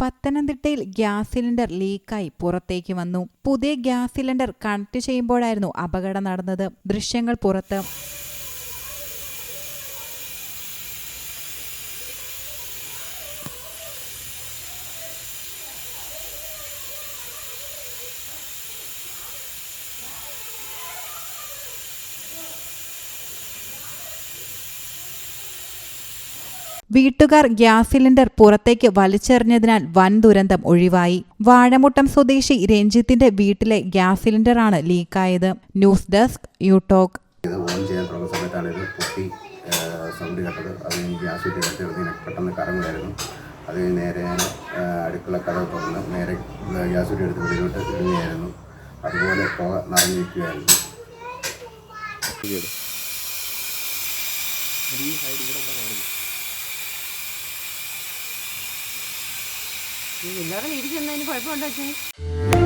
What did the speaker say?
പത്തനംതിട്ടയിൽ gas cylinder ലീക്കായി പുറത്തേക്ക് വന്നു. പുതിയ ഗ്യാസ് സിലിണ്ടർ കണക്ട് ചെയ്യുമ്പോഴായിരുന്നു അപകടം നടന്നത്. ദൃശ്യങ്ങൾ പുറത്ത്. വീട്ടുകാർ ഗ്യാസ് സിലിണ്ടർ പുറത്തേക്ക് വലിച്ചെറിഞ്ഞതിനാൽ വൻ ദുരന്തം ഒഴിവായി. വാഴമുട്ടം സ്വദേശി രഞ്ജിത്തിന്റെ വീട്ടിലെ ഗ്യാസ് സിലിണ്ടറാണ് ലീക്കായത്. ന്യൂസ് ഡെസ്ക് യൂടോക്ക് ഇത് ഓൺ ചെയ്യാൻ തുടങ്ങുന്ന സമയത്താണ് ഇത് പൊട്ടി സൗണ്ട് കേട്ടത്. അത് കഴിഞ്ഞ് ഗ്യാസ് വിട്ട് കത്തിയെടുത്ത് പെട്ടെന്ന് കറങ്ങുമായിരുന്നു അത് കഴിഞ്ഞ് നേരെ ഞാൻ അടുക്കള കഥ തുറന്ന് നേരെ ഗ്യാസ് വിട്ട് എടുത്ത് വെളിയിലോട്ട് ഇടുകയായിരുന്നു. അതുപോലെ പുക നിറഞ്ഞിരിക്കുകയായിരുന്നു ഇന്നലെ വീട്ടിൽ ചെന്നതിന് കുഴപ്പമുണ്ടോ വെച്ചാൽ